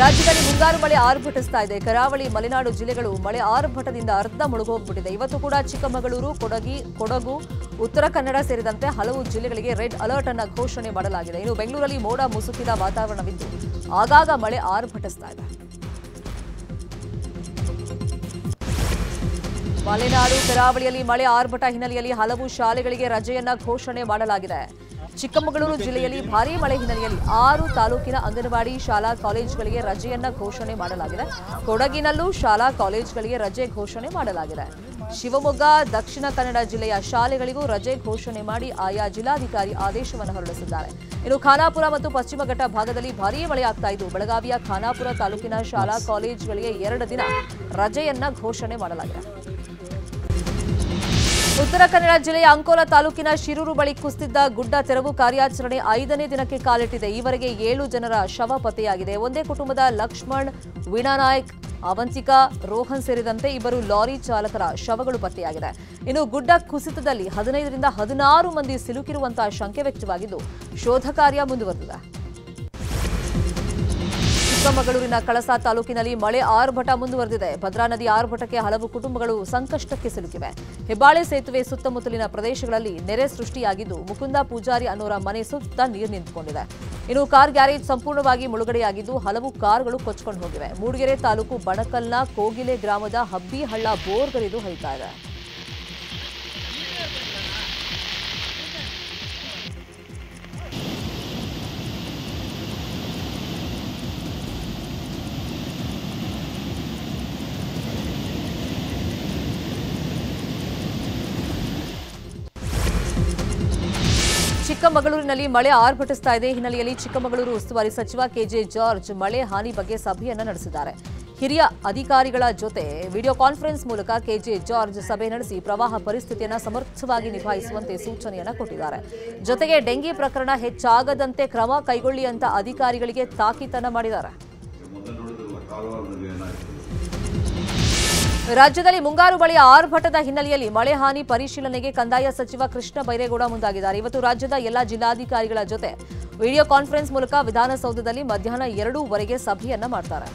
ರಾಜ್ಯದಲ್ಲಿ ಮುಂಗಾರು ಮಳೆ ಆರ್ಭಟಿಸ್ತಾ ಇದೆ. ಕರಾವಳಿ, ಮಲೆನಾಡು ಜಿಲ್ಲೆಗಳು ಮಳೆ ಆರ್ಭಟದಿಂದ ಅರ್ಧ ಮುಳುಗೋಗ್ಬಿಟ್ಟಿದೆ. ಇವತ್ತು ಕೂಡ ಚಿಕ್ಕಮಗಳೂರು, ಕೊಡಗಿ, ಕೊಡಗು, ಉತ್ತರ ಕನ್ನಡ ಸೇರಿದಂತೆ ಹಲವು ಜಿಲ್ಲೆಗಳಿಗೆ ರೆಡ್ ಅಲರ್ಟ್ ಅನ್ನು ಘೋಷಣೆ ಮಾಡಲಾಗಿದೆ. ಇನ್ನು ಬೆಂಗಳೂರಲ್ಲಿ ಮೋಡ ಮುಸುಕಿದ ವಾತಾವರಣವಿದ್ದು, ಆಗಾಗ ಮಳೆ ಆರ್ಭಟಿಸ್ತಾ ಇದೆ. ಮಲೆನಾಡು, ಕರಾವಳಿಯಲ್ಲಿ ಮಳೆ ಆರ್ಭಟ ಹಿನ್ನೆಲೆಯಲ್ಲಿ ಹಲವು ಶಾಲೆಗಳಿಗೆ ರಜೆಯನ್ನ ಘೋಷಣೆ ಮಾಡಲಾಗಿದೆ. ಚಿಕ್ಕಮಗಳೂರು ಜಿಲ್ಲೆಯಲ್ಲಿ ಭಾರೀ ಮಳೆ ಹಿನ್ನೆಲೆಯಲ್ಲಿ ಆರು ತಾಲೂಕಿನ ಅಂಗನವಾಡಿ, ಶಾಲಾ ಕಾಲೇಜುಗಳಿಗೆ ರಜೆಯನ್ನ ಘೋಷಣೆ ಮಾಡಲಾಗಿದೆ. ಕೊಡಗಿನಲ್ಲೂ ಶಾಲಾ ಕಾಲೇಜುಗಳಿಗೆ ರಜೆ ಘೋಷಣೆ ಮಾಡಲಾಗಿದೆ. ಶಿವಮೊಗ್ಗ, ದಕ್ಷಿಣ ಕನ್ನಡ ಜಿಲ್ಲೆಯ ಶಾಲೆಗಳಿಗೂ ರಜೆ ಘೋಷಣೆ ಮಾಡಿ ಆಯಾ ಜಿಲ್ಲಾಧಿಕಾರಿ ಆದೇಶವನ್ನು ಹೊರಡಿಸಿದ್ದಾರೆ. ಇನ್ನು ಖಾನಾಪುರ ಮತ್ತು ಪಶ್ಚಿಮ ಘಟ್ಟ ಭಾಗದಲ್ಲಿ ಭಾರೀ ಮಳೆಯಾಗ್ತಾ ಇದ್ದು, ಬೆಳಗಾವಿಯ ಖಾನಾಪುರ ತಾಲೂಕಿನ ಶಾಲಾ ಕಾಲೇಜುಗಳಿಗೆ ಎರಡು ದಿನ ರಜೆಯನ್ನ ಘೋಷಣೆ ಮಾಡಲಾಗಿದೆ. ಉತ್ತರ ಕನ್ನಡ ಜಿಲ್ಲೆಯ ಅಂಕೋಲಾ ತಾಲೂಕಿನ ಶಿರೂರು ಬಳಿ ಕುಸಿದಿದ್ದ ಗುಡ್ಡ ತೆರವು ಕಾರ್ಯಾಚರಣೆ ಐದನೇ ದಿನಕ್ಕೆ ಕಾಲಿಟ್ಟಿದೆ. ಈವರೆಗೆ ಏಳು ಜನರ ಶವ ಪತ್ತೆಯಾಗಿದೆ. ಒಂದೇ ಕುಟುಂಬದ ಲಕ್ಷ್ಮಣ್ ವೀಣಾನಾಯ್ಕ್ ಅವಂತಿಕಾ, ರೋಹನ್ ಸೇರಿದಂತೆ ಇಬ್ಬರು ಲಾರಿ ಚಾಲಕರ ಶವಗಳು ಪತ್ತೆಯಾಗಿದೆ. ಇನ್ನು ಗುಡ್ಡ ಕುಸಿತದಲ್ಲಿ ಹದಿನೈದರಿಂದ ಹದಿನಾರು ಮಂದಿ ಸಿಲುಕಿರುವಂತಹ ಶಂಕೆ ವ್ಯಕ್ತವಾಗಿದ್ದು ಶೋಧ ಕಾರ್ಯ ಮುಂದುವರೆದಿದೆ. ಚಿಕ್ಕಮಗಳೂರಿನ ಕಳಸಾ ತಾಲೂಕಿನಲ್ಲಿ ಮಳೆ ಆರ್ಭಟ ಮುಂದುವರೆದಿದೆ. ಭದ್ರಾ ನದಿ ಆರ್ಭಟಕ್ಕೆ ಹಲವು ಕುಟುಂಬಗಳು ಸಂಕಷ್ಟಕ್ಕೆ ಸಿಲುಕಿವೆ. ಹೆಬ್ಬಾಳೆ ಸೇತುವೆ ಸುತ್ತಮುತ್ತಲಿನ ಪ್ರದೇಶಗಳಲ್ಲಿ ನೆರೆ ಸೃಷ್ಟಿಯಾಗಿದ್ದು ಮುಕುಂದ ಪೂಜಾರಿ ಅನ್ನೋರ ಮನೆ ಸುತ್ತ ನೀರು ನಿಂತುಕೊಂಡಿದೆ. ಇನ್ನು ಕಾರ್ ಗ್ಯಾರೇಜ್ ಸಂಪೂರ್ಣವಾಗಿ ಮುಳುಗಡೆಯಾಗಿದ್ದು ಹಲವು ಕಾರ್ಗಳು ಕೊಚ್ಕೊಂಡು ಹೋಗಿವೆ. ಮೂಡಿಗೆರೆ ತಾಲೂಕು ಬಣಕಲ್ನ ಕೋಗಿಲೆ ಗ್ರಾಮದ ಹಬ್ಬಿಹಳ್ಳ ಬೋರ್ಗರಿದು ಹರಿತಾ ಇದೆ. ಚಿಕ್ಕಮಗಳೂರಿನಲ್ಲಿ ಮಳೆ ಆರ್ಭಟಿಸ್ತಾ ಇದೆ. ಹಿನ್ನೆಲೆಯಲ್ಲಿ ಚಿಕ್ಕಮಗಳೂರು ಉಸ್ತುವಾರಿ ಸಚಿವ ಕೆಜೆ ಜಾರ್ಜ್ ಮಳೆ ಹಾನಿ ಬಗ್ಗೆ ಸಭೆಯನ್ನು ನಡೆಸಿದ್ದಾರೆ. ಹಿರಿಯ ಅಧಿಕಾರಿಗಳ ಜೊತೆ ವಿಡಿಯೋ ಕಾನ್ಫರೆನ್ಸ್ ಮೂಲಕ ಕೆಜೆ ಜಾರ್ಜ್ ಸಭೆ ನಡೆಸಿ ಪ್ರವಾಹ ಪರಿಸ್ಥಿತಿಯನ್ನು ಸಮರ್ಥವಾಗಿ ನಿಭಾಯಿಸುವಂತೆ ಸೂಚನೆಯನ್ನು ಕೊಟ್ಟಿದ್ದಾರೆ. ಜೊತೆಗೆ ಡೆಂಗಿ ಪ್ರಕರಣ ಹೆಚ್ಚಾಗದಂತೆ ಕ್ರಮ ಕೈಗೊಳ್ಳಿ ಅಂತ ಅಧಿಕಾರಿಗಳಿಗೆ ತಾಕೀತನ್ನು ಮಾಡಿದ್ದಾರೆ. ರಾಜ್ಯದಲ್ಲಿ ಮುಂಗಾರು ಮಳೆಯ ಆರ್ಭಟದ ಹಿನ್ನೆಲೆಯಲ್ಲಿ ಮಳೆ ಹಾನಿ ಪರಿಶೀಲನೆಗೆ ಕಂದಾಯ ಸಚಿವ ಕೃಷ್ಣ ಬೈರೇಗೌಡ ಮುಂದಾಗಿದ್ದಾರೆ. ಇವತ್ತು ರಾಜ್ಯದ ಎಲ್ಲಾ ಜಿಲ್ಲಾಧಿಕಾರಿಗಳ ಜೊತೆ ವಿಡಿಯೋ ಕಾನ್ಫರೆನ್ಸ್ ಮೂಲಕ ವಿಧಾನಸೌಧದಲ್ಲಿ ಮಧ್ಯಾಹ್ನ ಎರಡೂವರೆಗೆ ಸಭೆಯನ್ನ ಮಾಡ್ತಾರೆ.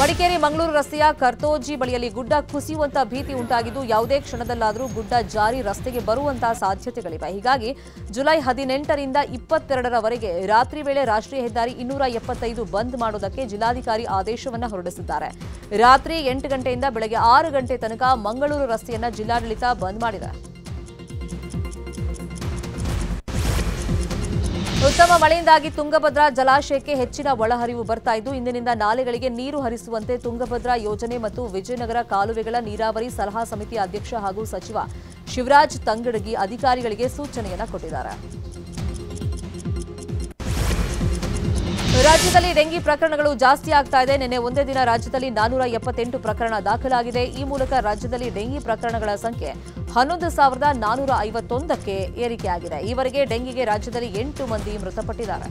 ಮಡಿಕೇರಿ ಮಂಗಳೂರು ರಸ್ತೆಯ ಕರ್ತೋಜಿ ಬಳಿಯಲ್ಲಿ ಗುಡ್ಡ ಕುಸಿಯುವಂತ ಭೀತಿ ಉಂಟಾಗಿದ್ದು ಯಾವುದೇ ಕ್ಷಣದಲ್ಲಾದರೂ ಗುಡ್ಡ ಜಾರಿ ರಸ್ತೆಗೆ ಬರುವಂತಹ ಸಾಧ್ಯತೆಗಳಿವೆ. ಹೀಗಾಗಿ ಜುಲೈ ಹದಿನೆಂಟರಿಂದ ಇಪ್ಪತ್ತೆರಡರವರೆಗೆ ರಾತ್ರಿ ವೇಳೆ ರಾಷ್ಟ್ರೀಯ ಹೆದ್ದಾರಿ ಇನ್ನೂರ ಎಪ್ಪತ್ತೈದು ಬಂದ್ ಮಾಡೋದಕ್ಕೆ ಜಿಲ್ಲಾಧಿಕಾರಿ ಆದೇಶವನ್ನ ಹೊರಡಿಸಿದ್ದಾರೆ. ರಾತ್ರಿ ಎಂಟು ಗಂಟೆಯಿಂದ ಬೆಳಗ್ಗೆ ಆರು ಗಂಟೆ ತನಕ ಮಂಗಳೂರು ರಸ್ತೆಯನ್ನ ಜಿಲ್ಲಾಡಳಿತ ಬಂದ್ ಮಾಡಿದೆ. ಉತ್ತಮ ಮಳೆಯಿಂದಾಗಿ ತುಂಗಭದ್ರಾ ಜಲಾಶಯಕ್ಕೆ ಹೆಚ್ಚಿನ ಒಳಹರಿವು ಬರ್ತಾ ಇದ್ದು, ಇಂದಿನಿಂದ ನಾಲೆಗಳಿಗೆ ನೀರು ಹರಿಸುವಂತೆ ತುಂಗಭದ್ರಾ ಯೋಜನೆ ಮತ್ತು ವಿಜಯನಗರ ಕಾಲುವೆಗಳ ನೀರಾವರಿ ಸಲಹಾ ಸಮಿತಿ ಅಧ್ಯಕ್ಷ ಹಾಗೂ ಸಚಿವ ಶಿವರಾಜ್ ತಂಗಡಗಿ ಅಧಿಕಾರಿಗಳಿಗೆ ಸೂಚನೆಯನ್ನ ಕೊಟ್ಟಿದ್ದಾರೆ. ರಾಜ್ಯದಲ್ಲಿ ಡೆಂಗಿ ಪ್ರಕರಣಗಳು ಜಾಸ್ತಿ ಆಗ್ತಾ ಇದೆ. ನಿನ್ನೆ ಒಂದೇ ದಿನ ರಾಜ್ಯದಲ್ಲಿ ನಾನೂರ ಎಪ್ಪತ್ತೆಂಟು ಪ್ರಕರಣ ದಾಖಲಾಗಿದೆ. ಈ ಮೂಲಕ ರಾಜ್ಯದಲ್ಲಿ ಡೆಂಗಿ ಪ್ರಕರಣಗಳ ಸಂಖ್ಯೆ ಹನ್ನೊಂದು ಸಾವಿರದ ನಾನೂರ ಐವತ್ತೊಂದಕ್ಕೆ ಏರಿಕೆಯಾಗಿದೆ. ಈವರೆಗೆ ಡೆಂಗಿಗೆ ರಾಜ್ಯದಲ್ಲಿ ಎಂಟು ಮಂದಿ ಮೃತಪಟ್ಟಿದ್ದಾರೆ.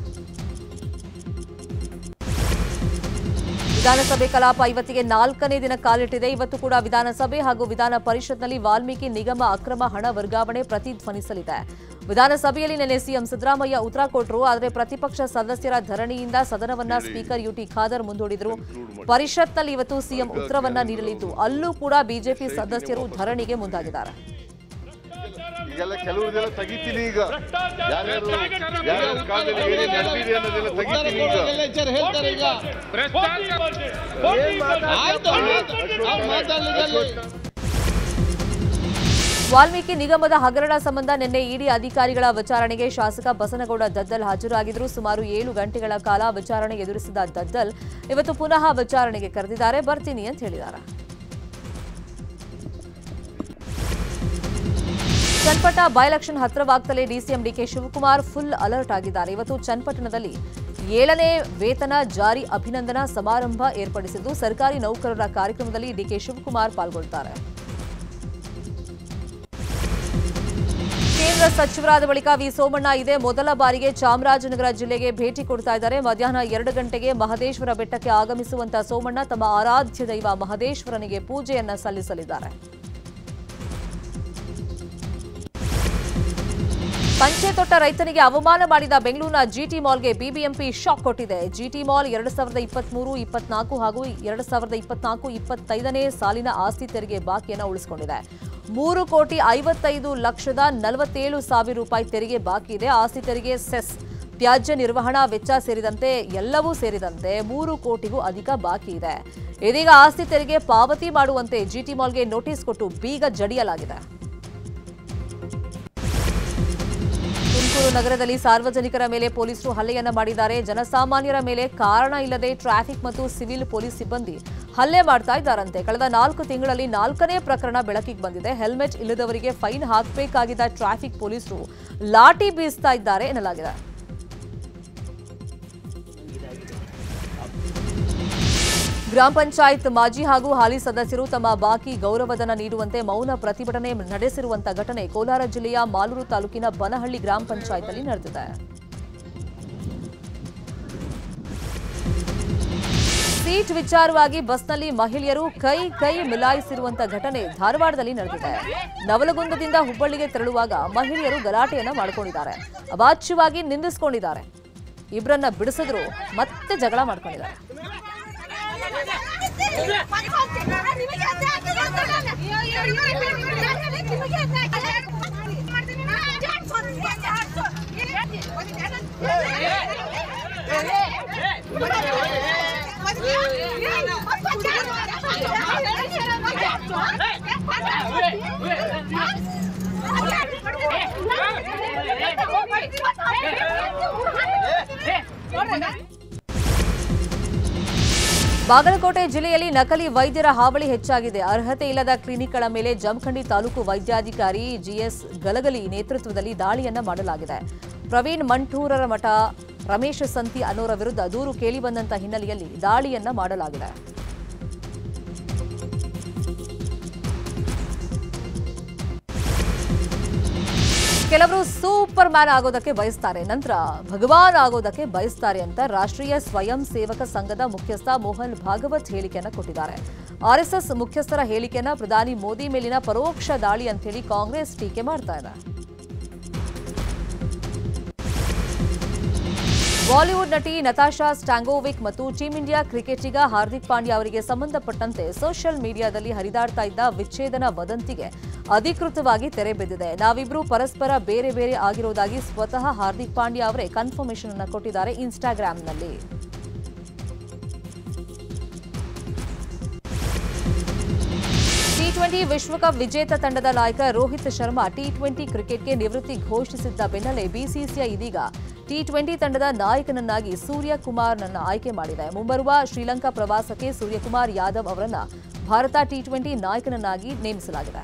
ವಿಧಾನಸಭೆ ಕಲಾಪ ಇವತ್ತಿಗೆ ನಾಲ್ಕನೇ ದಿನ ಕಾಲಿಟ್ಟಿದೆ. ಇವತ್ತು ಕೂಡ ವಿಧಾನಸಭೆ ಹಾಗೂ ವಿಧಾನ ಪರಿಷತ್ನಲ್ಲಿ ವಾಲ್ಮೀಕಿ ನಿಗಮ ಅಕ್ರಮ ಹಣ ವರ್ಗಾವಣೆ ಪ್ರತಿಧ್ವನಿಸಲಿದೆ. ವಿಧಾನಸಭೆಯಲ್ಲಿ ನಿನ್ನೆ ಸಿಎಂ ಸಿದ್ದರಾಮಯ್ಯ ಉತ್ತರ ಕೊಟ್ಟರು ಆದರೆ ಪ್ರತಿಪಕ್ಷ ಸದಸ್ಯರ ಧರಣಿಯಿಂದ ಸದನವನ್ನ ಸ್ಪೀಕರ್ ಯುಟಿ ಖಾದರ್ ಮುಂದೂಡಿದರು. ಪರಿಷತ್ನಲ್ಲಿ ಇವತ್ತು ಸಿಎಂ ಉತ್ತರವನ್ನ ನೀಡಲಿದ್ದು ಅಲ್ಲೂ ಕೂಡ ಬಿಜೆಪಿ ಸದಸ್ಯರು ಧರಣಿಗೆ ಮುಂದಾಗಿದ್ದಾರೆ. ಈಗೆಲ್ಲ ಕೆಲವ್ರದೆಲ್ಲ ತೆಗಿತೀನಿ ಈಗ. ಯಾರ್ಯಾರು ಯಾರ್ಯಾರ ಕಾಲದಲ್ಲಿ ಏನೇನ್ ನಡೆದಿದೆ ಅನ್ನೋದೆಲ್ಲ ತೆಗಿತೀನಿ ಈಗ. ಹೇಳ್ತಾರೆ ಈಗ ಆಯ್ತು ಅವ್ರು ಮಾತಾಡ್ಲಿಕ್ಕೆ ಅಲ್ಲಿ. ವಾಲ್ಮೀಕಿ ನಿಗಮದ ಹಗರಣ ಸಂಬಂಧ ನಿನ್ನೆ ಇಡಿ ಅಧಿಕಾರಿಗಳ ವಿಚಾರಣೆಗೆ ಶಾಸಕ ಬಸನಗೌಡ ದದ್ದಲ್ ಹಾಜರಾಗಿದ್ದರು. ಸುಮಾರು ಏಳು ಗಂಟೆಗಳ ಕಾಲ ವಿಚಾರಣೆ ಎದುರಿಸಿದ ದದ್ದಲ್ ಇವತ್ತು ಪುನಃ ವಿಚಾರಣೆಗೆ ಕರೆದಿದ್ದಾರೆ. ಬರ್ತೀನಿ ಅಂತ ಹೇಳಿದ್ದಾರೆ Channapatna by election ಹತ್ತಿರವಾಗ್ತಲೇ DCM DK Shivakumar full alert ಆಗಿದ್ದಾರೆ. ಇವತ್ತು ಚನ್ನಪಟ್ಟಣದಲ್ಲಿ ಏಳನೇ ವೇತನ ಜಾರಿ ಅಭಿನಂದನಾ ಸಮಾರಂಭ ಏರ್ಪಡಿಸಿದ್ದು. ಸರ್ಕಾರಿ ನೌಕರರ ಕಾರ್ಯಕ್ರಮದಲ್ಲಿ ಡಿಕೆ ಶಿವಕುಮಾರ್ ಪಾಲ್ಗೊಳ್ಳುತ್ತಾರೆ. ಕೇಂದ್ರ ಸಚಿವರಾದ ಬಳಿಕ ವಿ ಸೋಮಣ್ಣ ಇದೇ. ಮೊದಲ ಬಾರಿಗೆ ಚಾಮರಾಜನಗರ ಜಿಲ್ಲೆಗೆ ಭೇಟಿ ಕೊಡ್ತಾ ಇದ್ದಾರೆ. ಮಧ್ಯಾಹ್ನ ಎರಡು ಗಂಟೆಗೆ ಮಹದೇಶ್ವರ ಬೆಟ್ಟಕ್ಕೆ ಆಗಮಿಸುವಂತ ಸೋಮಣ್ಣ ತಮ್ಮ ಆರಾಧ್ಯ ದೈವ ಮಹದೇಶ್ವರನಿಗೆ ಪೂಜೆಯನ್ನ ಸಲ್ಲಿಸಲಿದ್ದಾರೆ. ಪಂಚೆ ತೊಟ್ಟ ರೈತನಿಗೆ ಅವಮಾನ ಮಾಡಿದ ಬೆಂಗಳೂರಿನ ಜಿಟಿ ಮಾಲ್ಗೆ ಬಿಬಿಎಂಪಿ ಶಾಕ್ ಕೊಟ್ಟಿದೆ. ಜಿಟಿ ಮಾಲ್ ಎರಡು ಸಾವಿರದ ಇಪ್ಪತ್ಮೂರು, ಇಪ್ಪತ್ನಾಲ್ಕು ಹಾಗೂ ಎರಡು ಸಾವಿರದ ಇಪ್ಪತ್ನಾಲ್ಕು, ಇಪ್ಪತ್ತೈದನೇ ಸಾಲಿನ ಆಸ್ತಿ ತೆರಿಗೆ ಬಾಕಿಯನ್ನು ಉಳಿಸಿಕೊಂಡಿದೆ. ಮೂರು ಕೋಟಿ ಐವತ್ತೈದು ಲಕ್ಷದ ನಲವತ್ತೇಳು ಸಾವಿರ ರೂಪಾಯಿ ತೆರಿಗೆ ಬಾಕಿ ಇದೆ. ಆಸ್ತಿ ತೆರಿಗೆ ಸೆಸ್, ತ್ಯಾಜ್ಯ ನಿರ್ವಹಣಾ ವೆಚ್ಚ ಸೇರಿದಂತೆ ಎಲ್ಲವೂ ಸೇರಿದಂತೆ ಮೂರು ಕೋಟಿಗೂ ಅಧಿಕ ಬಾಕಿ ಇದೆ. ಇದೀಗ ಆಸ್ತಿ ತೆರಿಗೆ ಪಾವತಿ ಮಾಡುವಂತೆ ಜಿಟಿ ಮಾಲ್ಗೆ ನೋಟಿಸ್ ಕೊಟ್ಟು ಬೀಗ ಜಡಿಯಲಾಗಿದೆ. ತುಮಕೂರು ನಗರದಲ್ಲಿ ಸಾರ್ವಜನಿಕರ ಮೇಲೆ ಪೊಲೀಸರು ಹಲ್ಲೆಯನ್ನ ಮಾಡಿದ್ದಾರೆ. ಜನಸಾಮಾನ್ಯರ ಮೇಲೆ ಕಾರಣ ಇಲ್ಲದೆ ಟ್ರಾಫಿಕ್ ಮತ್ತು ಸಿವಿಲ್ ಪೊಲೀಸ್ ಸಿಬ್ಬಂದಿ ಹಲ್ಲೆ ಮಾಡ್ತಾ ಇದ್ದಾರಂತೆ. ಕಳೆದ ನಾಲ್ಕು ತಿಂಗಳಲ್ಲಿ ನಾಲ್ಕನೇ ಪ್ರಕರಣ ಬೆಳಕಿಗೆ ಬಂದಿದೆ. ಹೆಲ್ಮೆಟ್ ಇಲ್ಲದವರಿಗೆ ಫೈನ್ ಹಾಕಬೇಕಾಗಿದ್ದ ಟ್ರಾಫಿಕ್ ಪೊಲೀಸರು. ಲಾಠಿ ಬೀಸ್ತಾ ಇದ್ದಾರೆ ಎನ್ನಲಾಗಿದೆ. ಗ್ರಾಮ ಪಂಚಾಯತ್ ಮಾಜಿ ಹಾಗೂ ಹಾಲಿ ಸದಸ್ಯರು ತಮ್ಮ ಬಾಕಿ ಗೌರವಧನ ನೀಡುವಂತೆ ಮೌನ ಪ್ರತಿಭಟನೆ ನಡೆಸಿರುವಂತಹ ಘಟನೆ ಕೋಲಾರ ಜಿಲ್ಲೆಯ ಮಾಲೂರು ತಾಲೂಕಿನ ಬನಹಳ್ಳಿ ಗ್ರಾಮ ಪಂಚಾಯತ್ನಲ್ಲಿ ನಡೆದಿದೆ. ಸೀಟ್ ವಿಚಾರವಾಗಿ ಬಸ್ನಲ್ಲಿ ಮಹಿಳೆಯರು ಕೈ ಕೈ ಮಿಲಾಯಿಸಿರುವಂತಹ ಘಟನೆ ಧಾರವಾಡದಲ್ಲಿ ನಡೆದಿದೆ. ನವಲಗುಂದದಿಂದ ಹುಬ್ಬಳ್ಳಿಗೆ ತೆರಳುವಾಗ ಮಹಿಳೆಯರು ಗಲಾಟೆಯನ್ನ ಮಾಡಿಕೊಂಡಿದ್ದಾರೆ. ಅವಾಚ್ಯವಾಗಿ ನಿಂದಿಸಿಕೊಂಡಿದ್ದಾರೆ. ಇಬ್ಬರನ್ನ ಬಿಡಿಸಿದ್ರು, ಮತ್ತೆ ಜಗಳ ಮಾಡ್ಕೊಂಡಿದ್ದಾರೆ. ಬಾಗಲಕೋಟೆ ಜಿಲ್ಲೆಯಲ್ಲಿ ನಕಲಿ ವೈದ್ಯರ ಹಾವಳಿ ಹೆಚ್ಚಾಗಿದೆ. ಅರ್ಹತೆ ಇಲ್ಲದ ಕ್ಲಿನಿಕ್ಗಳ ಮೇಲೆ ಜಮಖಂಡಿ ತಾಲೂಕು ವೈದ್ಯಾಧಿಕಾರಿ ಜಿಎಸ್ ಗಲಗಲಿ ನೇತೃತ್ವದಲ್ಲಿ ದಾಳಿಯನ್ನ ಮಾಡಲಾಗಿದೆ. ಪ್ರವೀಣ್ ಮಂಠೂರರ ಮಠ ರಮೇಶ್ ಸಂತಿ ಅನ್ನೋರ ವಿರುದ್ಧ ದೂರು ಕೇಳಿಬಂದಂತ ಹಿನ್ನೆಲೆಯಲ್ಲಿ ದಾಳಿಯನ್ನ ಮಾಡಲಾಗಿದೆ. ಕೆಲವರು ಸೂಪರ್ ಮ್ಯಾನ್ ಆಗೋದಕ್ಕೆ ಬಯಸ್ತಾರೆ. ನಂತರ ಭಗವಾನ್ ಆಗೋದಕ್ಕೆ ಬಯಸ್ತಾರೆ ಅಂತ ರಾಷ್ಟ್ರೀಯ ಸ್ವಯಂ ಸೇವಕ ಸಂಘದ ಮುಖ್ಯಸ್ಥ ಮೋಹನ್ ಭಾಗವತ್ ಹೇಳಿಕೆಯನ್ನು ಕೊಟ್ಟಿದ್ದಾರೆ. ಆರ್ಎಸ್ಎಸ್ ಮುಖ್ಯಸ್ಥರ ಹೇಳಿಕೆಯನ್ನ ಪ್ರಧಾನಿ ಮೋದಿ ಮೇಲಿನ ಪರೋಕ್ಷ ದಾಳಿ ಅಂತೇಳಿ ಕಾಂಗ್ರೆಸ್ ಟೀಕೆ ಮಾಡ್ತಾ ಇದೆ. ಬಾಲಿವುಡ್ ನಟಿ ನತಾಶಾ ಸ್ಟಾಂಗೋವಿಕ್ ಮತ್ತು ಟೀಂ ಇಂಡಿಯಾ ಕ್ರಿಕೆಟಿಗ ಹಾರ್ದಿಕ್ ಪಾಂಡ್ಯ ಅವರಿಗೆ ಸಂಬಂಧಪಟ್ಟಂತೆ ಸೋಷಿಯಲ್ ಮೀಡಿಯಾದಲ್ಲಿ ಹರಿದಾಡ್ತಾ ಇದ್ದ ವಿಚ್ಛೇದನ ವದಂತಿಗೆ ಅಧಿಕೃತವಾಗಿ ತೆರೆ ಬಿದ್ದಿದೆ. ನಾವಿಬ್ರು ಪರಸ್ಪರ ಬೇರೆ ಬೇರೆ ಆಗಿರೋದಾಗಿ ಸ್ವತಃ ಹಾರ್ದಿಕ್ ಪಾಂಡ್ಯ ಅವರೇ ಕನ್ಫರ್ಮೇಷನ್ ಅನ್ನು ಕೊಟ್ಟಿದ್ದಾರೆ ಇನ್ಸ್ಟಾಗ್ರಾಂನಲ್ಲಿ ಟಿ ಟ್ವೆಂಟಿ ವಿಶ್ವಕಪ್ ವಿಜೇತ ತಂಡದ ನಾಯಕ ರೋಹಿತ್ ಶರ್ಮಾ ಟಿ ಟ್ವೆಂಟಿ ಕ್ರಿಕೆಟ್ಗೆ ನಿವೃತ್ತಿ ಘೋಷಿಸಿದ್ದ ಬೆನ್ನಲ್ಲೇ ಬಿಸಿಸಿಐ ಇದೀಗ ಟಿ ಟ್ವೆಂಟಿ ತಂಡದ ನಾಯಕನನ್ನಾಗಿ ಸೂರ್ಯಕುಮಾರ್ನನ್ನ ಆಯ್ಕೆ ಮಾಡಿದೆ. ಮುಂಬರುವ ಶ್ರೀಲಂಕಾ ಪ್ರವಾಸಕ್ಕೆ ಸೂರ್ಯಕುಮಾರ್ ಯಾದವ್ ಅವರನ್ನು ಭಾರತ ಟಿ ಟ್ವೆಂಟಿ ನಾಯಕನನ್ನಾಗಿ ನೇಮಿಸಲಾಗಿದೆ.